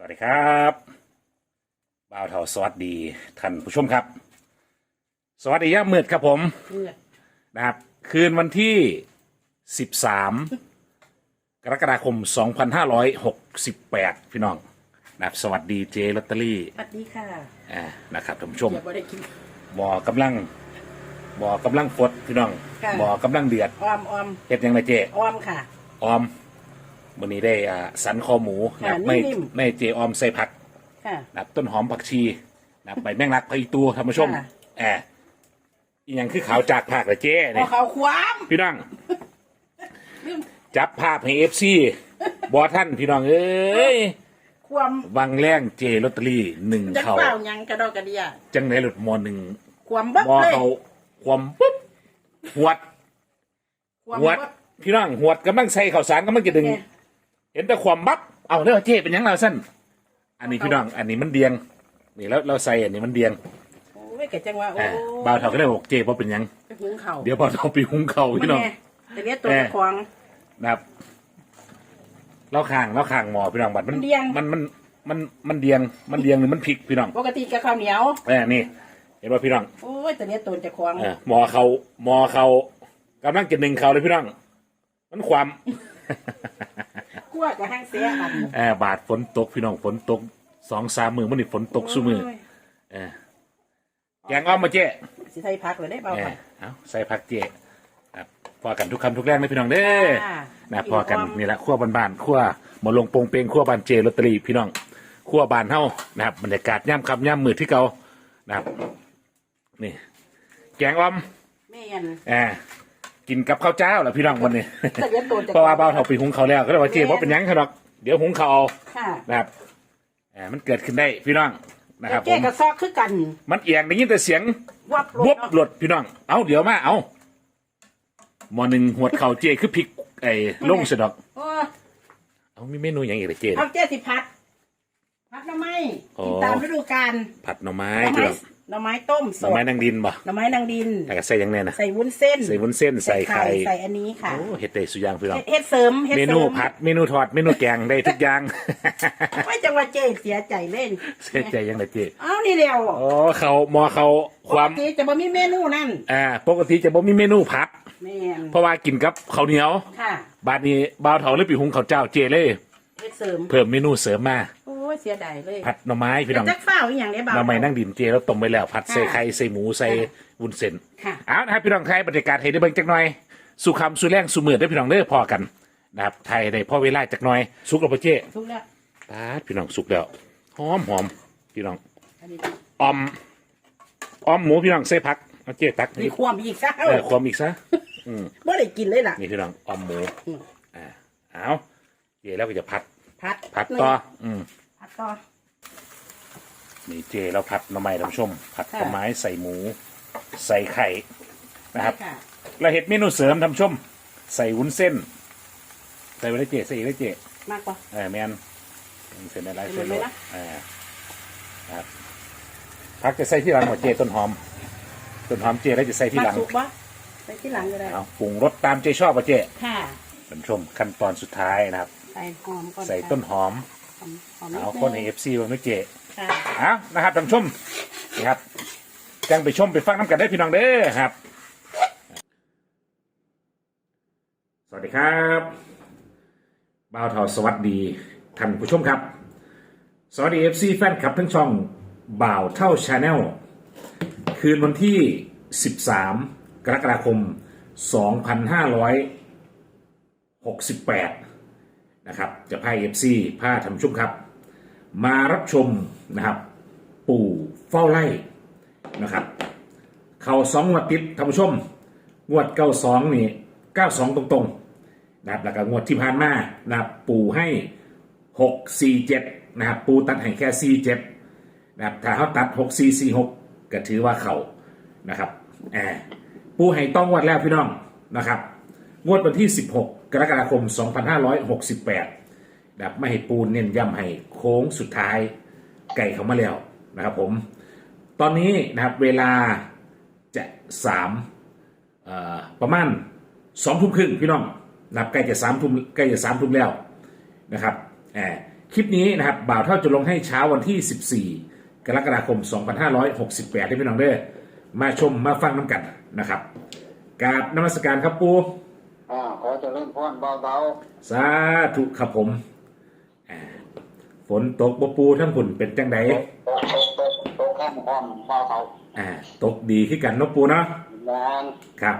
สวัสดีครับบ่าวเทาสวัสดีท่านผู้ชมครับ สวัสดีย่ามมืดครับผมเลือดนะครับ คืนวันที่ 13 กรกฎาคม 2568 พี่น้องนะครับสวัสดีเจลอตเตอรี่สวัสดีค่ะอ่านะครับท่านผู้ชมอย่าบ่ได้กิน บ่อกำลังบ่อกำลังฟดพี่น้องค่ะ บ่อกำลังเดือดออมออมเฮ็ดยังไงเจออมค่ะ ออม วันนี้ได้อ่าสันคอหมูนะครับค่ะไม่นิ่มๆ ไม่เจออมใส่ผักค่ะ นะครับต้นหอมผักชีนะครับใบแมงลักไผ่ตัวท่านผู้ชมค่ะ แอบอีหยังคือขาวจากผักเลยเจ้พอเนี่ยเขาคว้าม พี่น้อง จับภาพให้เอฟซีบอท่านพี่น้องเอ้ยความวังแรงเจลอตเตอรี่หนึ่งจะเขาเปล่าหยังกระดอกกระเดียจังไหนหลุดมอหนึ่งความบักมอเลยเขาความปุ๊บหวดความหวดบักพี่น้องหวดกำลังใส่ข่าวสารกำลังจะดึง เนี่ย เห็นแต่ความบับเอาเด้อเจ้เป็นหยังเราสั้นอันนี้พี่น้องอันนี้มันเดียงนี่แล้วเราใส่อันนี้มันเดียงโอ้ยแกจังว่าโอ้อ่าบ่าวเท่าก็ได้บอกเจ้เพราะเป็นหยัง ไปหุงเข่าวเดี๋ยวพอเราไปหุงเขาวมันพี่น้อง แน่แต่เนี้ยตัวแน่ควางนะครับเราข้างเราข้างหมอพี่น้องบัดมันมันเดียง มันมันมันมันเดียงมันเดียงหรือมันพลิกพี่น้องปกติกับข้าวเหนียวแหมนี่ เห็นว่าพี่น้องโอ้ยแต่เนี้ยตัวจะควางเออหมอเขาหมอเขากำลังจะหนึ่งเขาเลยพี่น้อง มันความ คั่วกับห้างเสียอันเออบาดฝนตกพี่น้องฝนตกสองสามมือมันนี่ฝนตกสู้มือโยเออแกงอ้อมมาเจ๊สิไทยพักเลยได้เปล่าเอค่ะอเอาใส่ผักเจ๊ครับพอกันทุกคำทุกแรงเลยพี่น้องเด้อค่ะนะพอกันนี่แหละขั้วบ้านๆขั้วหมอลงโปงเปงขั้วบานเจลอตเตอรี่พี่น้องขั้วบานเฮานะครับบรรยากาศย่ำคำย่ำมือที่เก่านะครับนี่แกงอ้อม แม่นแอบ กินกับข้าวเจ้าแหละพี่น้องวันนี้ แต่เนี้ยตัวจะเพราะว่าเบาเท่าปีหุงเขาวแล้วก็เลยว่าเจ๊ว่าเป็นหยังครับเดี๋ยวหุงเขาวเอาค่ะนะครับแอบมันเกิดขึ้นได้พี่น้องนะครับผแก้มกับซอกคือกันมันเอียงได้ยินแต่เสียงวับวบเนาะหลดพี่น้องเอาเดี๋ยวมาเอาหมอหนึ่งหัวดเข่าเจคือพริกไอ้ลงสะดอกโอ้เอามีเมนูอย่างอีกเลยเจเอาเจ้สิพัด พัดหน่อไม้อ๋อกินตามฤดูกาลผัดหน่อไม้หน่อพี่ไม้น้อง หน่อไม้ต้มหสน่อดไม้นางดินบ่หน่อไม้นางดินแต่ก็ใส่ยังไงนะ ใส่วุ้นเส้นใส่วุ้นเส้นใส่ไข่ ใส่อันนี้ค่ะ โอ้เห็ดได้สุดอยางพี่น้องเฮ็ดเสริมเฮ็ดเมเสรินูมผัดเมนูทอดเมนูแกงได้ทุกอย่าง ไม่จังว่าเจ๊เสียใจเล่นเสียใจยังไงเจเอานี่เดียวโอ้เขาหมอเขาความปกติจะบ่มีเมนูนั่นอ่าปกติจะบ่มีเมนูผัด แม่นเพราะว่ากินกับข้าวเหนียว ค่ะบาดนี้บ่าวเถาหรือปีหุงข้าวเจ้าเจเลยเฮ็ดเสริม เพิ่มเมนูเสริมมาโอ้ย เสียดายเลยผัดหน่อไม้พี่น้องจักเฝ้าอีหยังได้บ่าวหน่อไม้นั่งดินเจแล้วต้มไว้แล้ว ผัดใส่ค่ะไข่ใส่หมูใส่วุ้นเส้นค่ะเอานะครับพี่น้องไทยบรรยากาศให้ได้เบิ่งจักหน่อยสุคำสุแรงสุมือได้อพี่น้องเด้อพอกันนะครับไทยได้พอเวลาจักหน่อยสุกแล้วปะเจ้ทุกแล้วปาดพี่น้องสุกแล้วหอมหอมพี่น้องอันนี้ออมออมหมูพี่น้องใส่ผักเอาเจ๊ตักมีความอีกซะเออความอีกซะบ่ได้กินเลยล่ะนี่พี่น้องออมหมูอืมอ่าเอาเจ๊แล้วก็จะผัดพัดผัดต่ออืมพัด ต่อ นี่เจแล้วผัดหน่อไม้ท่านผู้ชม ผัดค่ะหน่อไม้ใส่หมู ใส่ไข่นะครับค่ะเราเห็ดเมนูเสริมท่านผู้ชม ใส่วุ้นเส้น ใส่ไว้ได้เจใส่อีกได้เจมากกว่า เออแมนวุ้นเส้นอะไรใส่เส้นหมโลดเลยดนะอ่าครับพักจะใส่ที่หลังหมดเจต้นหอม ต้นหอมเจแล้วจะใส่ที่หลังมาสุกบ่ใส่ที่หลังก็ได้เอาปรุงรสตามเจชอบป่ะเจค่ะท่านผู้ชมขั้นตอนสุดท้ายนะครับ ใส่หอมก่อนใส่ต้นหอม หอมหอมนิดเอานึงคนให้เอฟซีว่าไม่เจค่ะ เอานะครับท่านผู้ชมนี่ครับจังไปชมไปฟังน้ำกันได้พี่น้องเด้อครับ สวัสดีครับบ่าวเทาสวัสดีท่านผู้ชมครับ สวัสดีเอฟซีแฟนคลับทั้งช่องบ่าวเท่าชาแนล คืนวันที่ 13 กรกฎาคม 2568 นะครับจะพาเอฟซีพาท่านผู้ชมครับ มารับชมนะครับ ปู่เฝ้าไร่นะครับ เข่าสองงวดติดท่านผู้ชม งวดเก้าสองนี่เก้าสองตรงๆนะครับแล้วก็งวดที่ผ่านมานะครับปู่ให้หกสี่เจ็ดนะครับปูตัดให้แค่สี่เจ็ดนะครับถ้าเขาตัดหกสี่สี่หกก็ถือว่าเขานะครับแอบปูให้ต้องงวดแล้วพี่น้องนะครับ งวดวันที่ 16 กรกฎาคม 2568นะครับไม่ให้ปูนเน้นย้ำให้โค้งสุดท้ายไก่เขามาแล้วนะครับผม ตอนนี้นะครับเวลาจะสามประมาณสองทุ่มครึ่งพี่น้องนับใกล้จะสามทุ่มใกล้จะสามทุ่มแล้วนะครับคลิปนี้นะครับบ่าวเท่าจะลงให้เช้าวันที่ 14 กรกฎาคม 2568ได้พี่น้องเด้อมาชมมาฟังน้ำกันนะครับกราบนมัสการครับปู ขอเจะเล่นพรเบาสาธุครับผมอ่าฝนตกบ่ปูทั้งฝุ่นเป็นจังไดๆตกตกตกตกข้ามพร้อมเบาเบาอ่า ตกดีขึ้นกันเนาะปูเนาะแมนครับ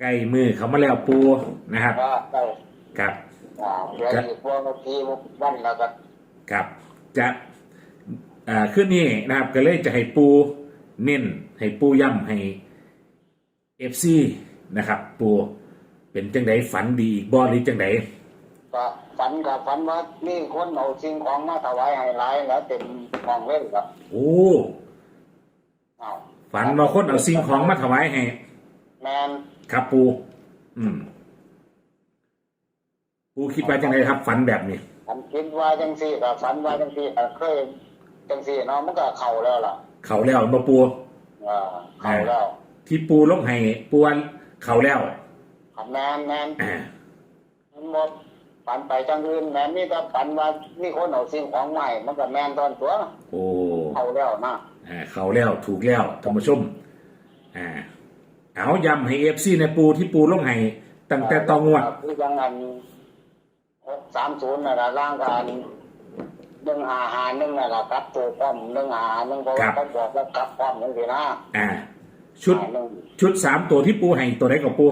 ใกล้มือเขามาแล้วปูนะครับก็ได้ครับอ่าเดี๋ยวอีกพวกนาทีวันแล้วก็ครับจะอ่าขึ้นนี่นะครับ ก็เลยจะให้ปูเน้นให้ปูย่ำให้เอฟซีนะครับ ปู เป็นจังไดฝันดีอีกบ่หรือจังไดก็ฝันกับฝันว่านี่คนเอาสิ่งของมาถวายให้หลายแล้วเต็มห้องเล่นครับโอ้อ้าวฝันว่าคนเอาสิ่งของมาถวายให้แมนครับปู อืม ปูคิดว่าจังไดครับ ฝันแบบนี้ฝันคิดว่าจังสี่กับฝันว่าจังสี่ก็เคยจังสี่เนาะมันก็เข่าแล้วล่ะเขาแล้วมาปูอ่าเข่าแล้ว ที่ปูลงให้ปูวันเขาแล้ว ครับแมนแมนอ่ามันหมดฝันไปจังอื่นแมนนี่ก็ฝันว่านี่คนเอาสิ่งของใหม่มันก็แมนตอนตัวโอ้เข้าแล้วนะอ่าเขาแล้วถูกแล้วท่านผู้ชมอ่าเอาย้ำให้เอฟซีในปูที่ปูลงให้ตั้งแต่ตองงวดคือยังอันหกสามศูนย์น่ะละร่างการหนึ่งหาหาหนึ่งน่ะละครับตัวป้อมหนึ่งหาหนึ่งเพราะว่าเขาบอกแล้วกลับป้อมหนึ่งทีนะอ่า ชุดหาหนึ่งชุดสามตัวที่ปูให้ตัวไหนกับปู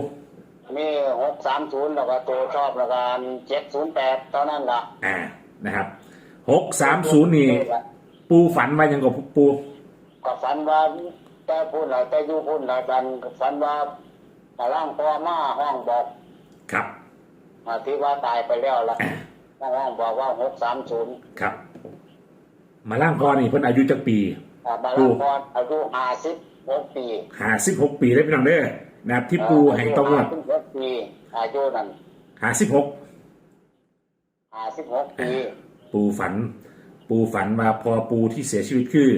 มีหกสามศูนย์แล้วก็ตัวชอบแล้วก็เจ็ดศูนย์แปดตอนนั้นละอ่านะครับหกสามศูนย์นี่ปูฝันมายังกับปูก็ฝันว่าแต่พูดอะไรแต่อยู่พูดอะไรกันฝันว่าแต่ร่างพ่อมาห้องบอก ครับอ่าที่ว่าตายไปแล้วละห้องบอกว่าหกสามศูนย์ครับ มาล่างพอนี่เพิ่นอายุจักปีอ่าบาลานพออายุห้าสิบหกปีหาสิบหกปีได้พี่น้องเด้อนะครับที่ปูให้ตองงวดห้าสิบหก ปีอายุนั่นหาสิบหกห้าสิบหกปีปูฝัน ปูฝันว่าพอปูที่เสียชีวิตคือ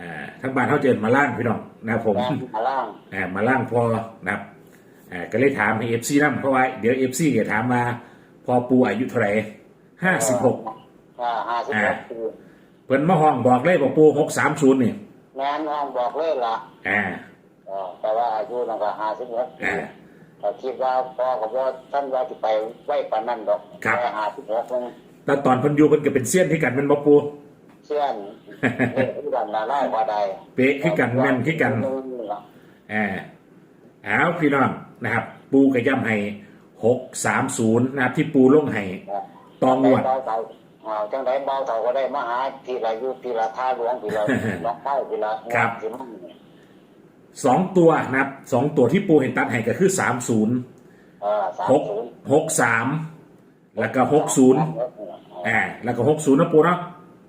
อ่าทั้งบ้านเขาเจอมาล่างพี่น้องนะครับผมแม่มาล่างอ่ามาล่างพอนะครับอ่าก็เลยถามให้เอฟซีนั่เพราะว่าเดี๋ยวเอฟซีจะถามมาพอปูอายุเท่าไหร่ห้าสิบหกอ่าห้าสิบหกปีเพิ่นมาห้องบอกเลยบอกปูหกสามศูนย์นี่แม่นห้องบอกเลยล่ะอ่าอ่าแต่ว่าอายุนั่นก็ห้าสิบหกปี อ่าแต่คิดว่าพ่อกับว่าท่านว่าจะไปไหว้ปานนั่นดอกครับแค่ห้าสิบหกนึงแต่ตอนเพิ่นอยู่เพิ่นก็เป็นเซียนที่กันแมันบอกปู เชื่อนเอ๊ะที่กันละไล่กว่าใดเป๊ะคือกันแม่นคือกัน อ่าเอาพี่น้องนะครับ ปูกระย่ำให้หกสามศูนย์นะครับที่ปูลงให้ตองงวด เบาเต่าอ่าจังไดเบาเต่าก็ได้มาหาทีละอยุทีละท่าหลวงทีละ น้องเข้าทีละครับ ทีมั่ง สองตัวนะครับสองตัวที่ปูเห็นตัดให้ก็คือสามศูนย์เออสามหกศูนย์หกสามแล้วก็หกศูนย์อ่าแล้วก็หกศูนย์นะปูเนาะ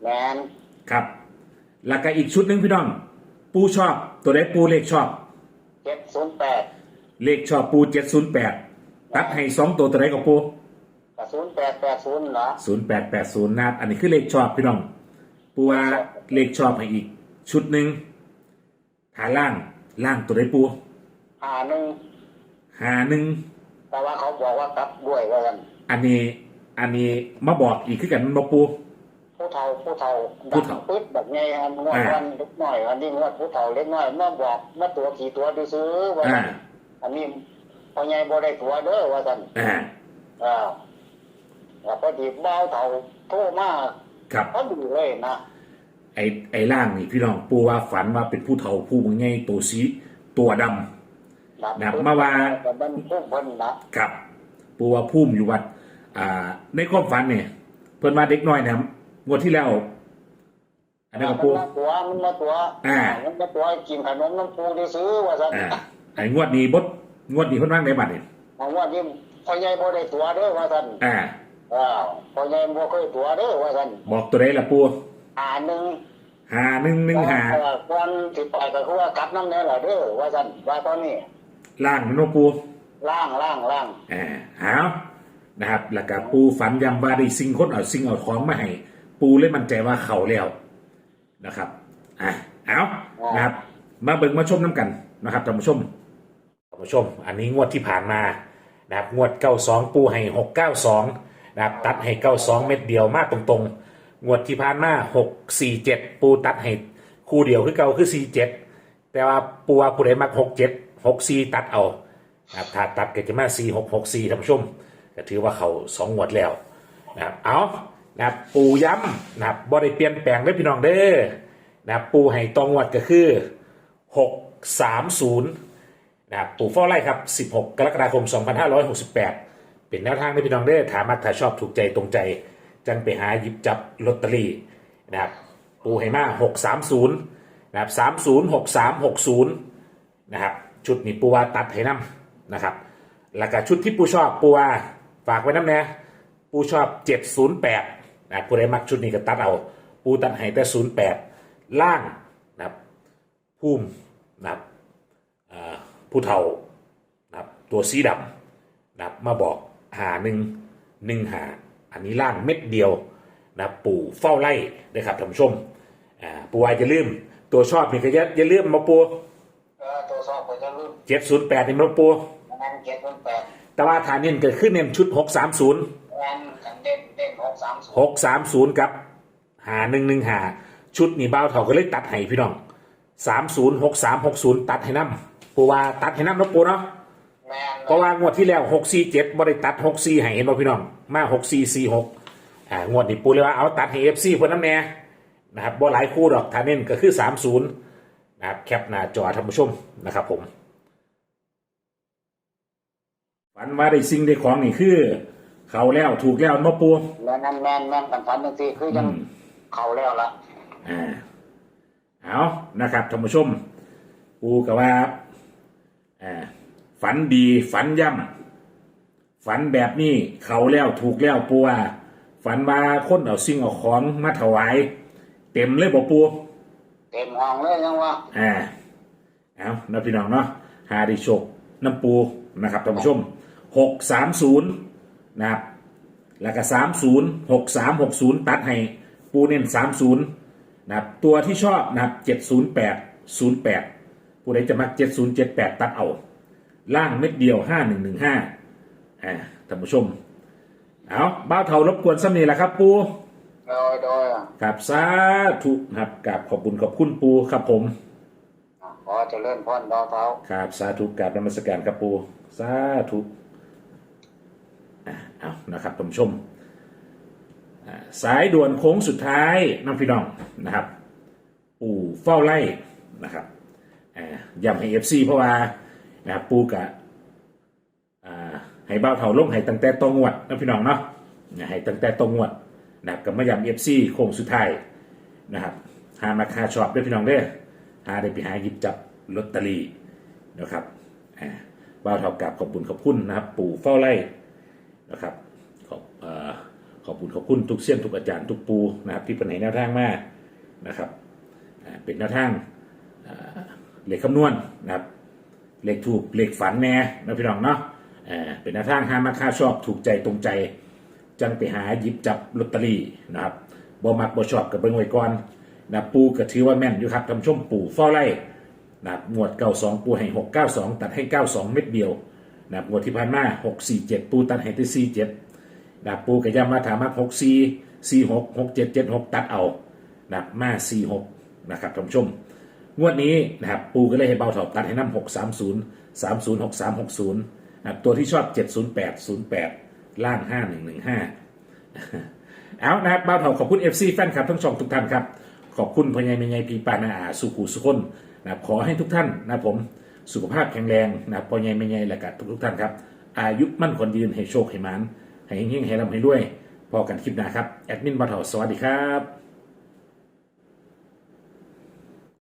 แมนครับ แล้วก็อีกชุดหนึ่งพี่น้อง ปูชอบตัวใดปูเลขชอบ เจ็ดศูนย์แปดเลขชอบปูเจ็ดศูนย์แปดตัดให้สองตัวตัวใดกับปูกับศูนย์แปดแปดศูนย์เหรอศูนย์แปดแปดศูนย์นะครับอันนี้คือเลขชอบพี่น้อง ปูว่าเลขชอบให้อีก ชุดหนึ่งฐานล่าง ล่างตัวใดปูหาหนึ่งหาหนึ่งแต่ว่าเขาบอกว่ากลับด้วยว่ากันอันนี้ อันนี้มาบอกอีกคือกันมันบอกปูผู้เฒ่าผู้เฒ่าผู้เฒ่าปึ๊ดแบบไงอันงวดอ่าวันเล็กน้อยอันนี้งวดผู้เฒ่าเล็กน้อยมาบอกมาตัวขี่ตัวดูซื้อว่าอ่ากันอันนี้พอไงบ่ได้ตัวเด้อว่ากันอ่าอ่าแล้วพอดีเบาเฒ่าโทรมาครับเขาดูเลยนะ ไอ้ไอ้ล่างนี่พี่น้องปูว่าฝันว่าเป็นผู้เฒ่าผู้มังไงตัวสีตัวดำแบบมาว่าแต่มันพุ่งเพิ่นนะครับ ปูว่าพุ่มอยู่วัด อ่า ในความฝันเนี่ยเพิ่นมาเด็กน้อยเนี่ยงวดที่แล้วอันนี้นกับปูมันมาตัวมันมาตัวอ่ามันมาตัวกินขนมน้ำปูดูซื้อว่าซั่นอ่าไอ้งวดนี้บดงวดนี้เพิ่นว่างในบัตรเนี่ยของว่านี่พ่อใหญ่บ่ได้ตัวเด้อว่าซั่นอ่าอ้าวพ่อใหญ่บ่เคยตัวเด้อว่าซั่นบอกตัวใดล่ะปู อ่าหนึ่งหาหนึ่งหนึ่งหาเอ่อก่อนสิไปก็คือว่ากลับน้ำแน่ล่ะเด้อว่าซั่นว่าตอนนี้ล่างมันเนาะปูล่างล่างล่างอ่าเอานะครับแล้วก็ปูฝันยำว่าได้สิ่งคนเอาสิ่งเอาของมาให้ปูเลยมั่นใจว่าเขาแล้วนะครับอะเอานะครับ มาเบิ่งมาชมน้ำกันนะครับท่านผู้ชมท่านผู้ชม อันนี้งวดที่ผ่านมานะครับงวด 92 ปูให้ 692นะครับตัดให้เก้าสองเม็ดเดียวมากตรงๆ งวดที่ผ่านมาหกสี่เจ็ดปูตัดให้คู่เดียวคือเก่าคือสี่เจ็ดแต่ว่าปูว่าผู้ใดมักหกเจ็ดหกสี่ตัดเอานะครับถ้าตัดก็จะมาสี่หกหกสี่ท่านผู้ชมก็ถือว่าเขาสองงวดแล้วนะครับเอานะครับปูย้ำนะครับบ่ได้เปลี่ยนแปลงเลยพี่น้องเด้อนะครับปูให้ตองงวดก็คือหกสามศูนย์นะครับปู่เฝ้าไร่ครับ16กกรกฎาคม2568เป็นแนวทางที่พี่น้องได้อถามมาถ้าชอบถูกใจตรงใจ จังไปหาหยิบจับลอตเตอรี่นะครับปู่ให้มา630นย์นะครับ306360นย์นะครับชุดนี้ปูว่าตัดให้น้ำนะครับแล้วก็ชุดที่ปูชอบปูว่าฝากไว้น้ำแน่ปูชอบ708นะครับผู้ใดมักชุดนี้ก็ตัดเอา ปูตัดให้แต่08ล่างนะครับพุ่มนะครับผู้เฒ่านะครับตัวสีดำนะครับมาบอกหาหนึ่งหนึ่งหา อันนี้ล่างเม็ดเดียวนะครับปู่เฝ้าไล่นะครับท่านผู้ชมอ่าปู่วายจะลืมตัวชอบนี่ก็อย่าอย่าลืมมาปูเออตัวสอบก็จะรุ่นเจ็ดศูนย์แปดนี่มาปูงานเจ็ดรุ่นแปดแต่ว่าฐานเน้นเกิดขึ้นเน้นชุดหกสามศูนย์งานกันเด่นเด่นหกสามศูนหย์กสามศูนย์กับหาหนึ่งหนึ่งหาชุดนี่เบ้าเถาก็เลยตัดให้พี่น้องสามศูนย์หกสามหกศูนย์ตัดให้น้ำปูว่าตัดให้น้ำเนาะปูเนาะแมน เพราะว่างวดที่แล้วหกสี่เจ็ดบริตัดหกสี่ให้เห็นบ่พี่น้องมาหกสี่สี่หกอ่างวดนี้ปูเลยว่าเอาตัดให้เอฟซีเพื่อนน้ำแน่นะครับบ่หลายคู่ดอกทาเน้นก็คือสามศูนย์นะครับแคปหน้าจอท่านผู้ชมนะครับผมฝันว่าได้สิ่งได้ของนี่คือ เขาแล้วถูกแล้วมาปูแล้วนั่นแมนแมนกันฝันบางทีคือยังอืมเข่าแล้วละอ่าเอานะครับท่านผู้ชมปูกับว่าอ่า ฝันดีฝันย่ำฝันแบบนี้เขาแล้วถูกแล้วปูว่าฝันว่าคนเอาสิ่งเอาของมาถวาย เต็มเลยบ่ปูเต็มห้องเลยยังว่าอ่าเอานะพี่น้องเนาะหาไดิโชคน้ำปูนะครับท่านผู้ชมหกสามศูนย์นะครับแล้วก็สามศูนย์หกสามหกศูนย์ตัดให้ปูเน้นสามศูนย์นะครับตัวที่ชอบนะครับเจ็ดศูนย์แปดศูนย์แปดผู้ใดจะมักเจ็ดศูนย์เจ็ดแปดตัดเอา ล่างเม็ดเดียวห้าหนึ่งหนึ่งห้าอ่าท่านผู้ชม เอาบ้าวเทารบกวนซ้ำนี่แหละครับ ปูโดยโดยกับสาธุครับกับขอบคุณขอบคุณปูครับผมขอเจริญพรดาวเท้าครับสาธุกราบนมัสการครับปูสาธุอะเอานะครับท่านผู้ชมอ่าสายด่วนโค้งสุดท้ายน้องพี่น้องนะครับ ปู่เฝ้าไล่นะครับอ่าย้ำให้เอฟซีเพราะว่า นะครับปูกะอ่าให้เบ้าเถาลงให้ตั้งแต่ตรงวดน้องพี่น้องเนาะนะให้ตั้งแต่ตรงวดนะครับกับมายำเอฟซีโค้งสุดท้ายนะครับหามาคาชอบด้วยพี่น้องเด้อหาได้ไปหาหยิบจับลอตเตอรี่นะครับอ่าเบ้าเถากราบขอบคุณขอบคุณนะครับ ปู่เฝ้าไล่นะครับขอบขอบคุณขอบคุณทุกเสี้ยนทุกอาจารย์ทุกปูนะครับที่เป็นไหนแนวทางมานะครับเป็นแนวทางอ่าเลขคำนวณนะครับ เลขถูกเลขฝันแน่นะพี่น้องเนาะอ่าเป็นแนวทางหามาค่าชอบถูกใจตรงใจ จังไปหาหยิบจับลอตเตอรี่นะครับบ่มักบ่ชอบกับเบิ่งไว้ก่อนนะปูก็ถือว่าแม่นอยู่ครับทำชมปู่เฝ้าไล่นะครับงวด92ปูให้692ตัดให้92เม็ดเดียวนะครับงวดที่ผ่านมา647ปูตัดให้ที่47นะครับปูก็ย้ำว่าถามมา64 46 67 76ตัดเอานะครับมา46นะครับท่านผู้ชม งวดนี้นะครับปูก็เลยให้เบาถอบตัดให้น้ำ6 3 0 3 0 6 3 6 0นะครับตัวที่ชอบ708 08ล่าง5115เอานะครับเบาถอบขอบคุณ FC แฟนคลับทั้งสองทุกท่านครับ ขอบคุณพญายมญายพีปานาอาสุขุสุคนนะครับขอให้ทุกท่านนะผมสุขภาพแข็งแรงนะพญายมญายและกับทุกทุกท่านครับ อายุมั่นคนยืนให้โชคให้มานให้เฮงให้ร่ำให้รวยพอกันคลิปหน้าครับแอดมินเบาถอสวัสดีครับ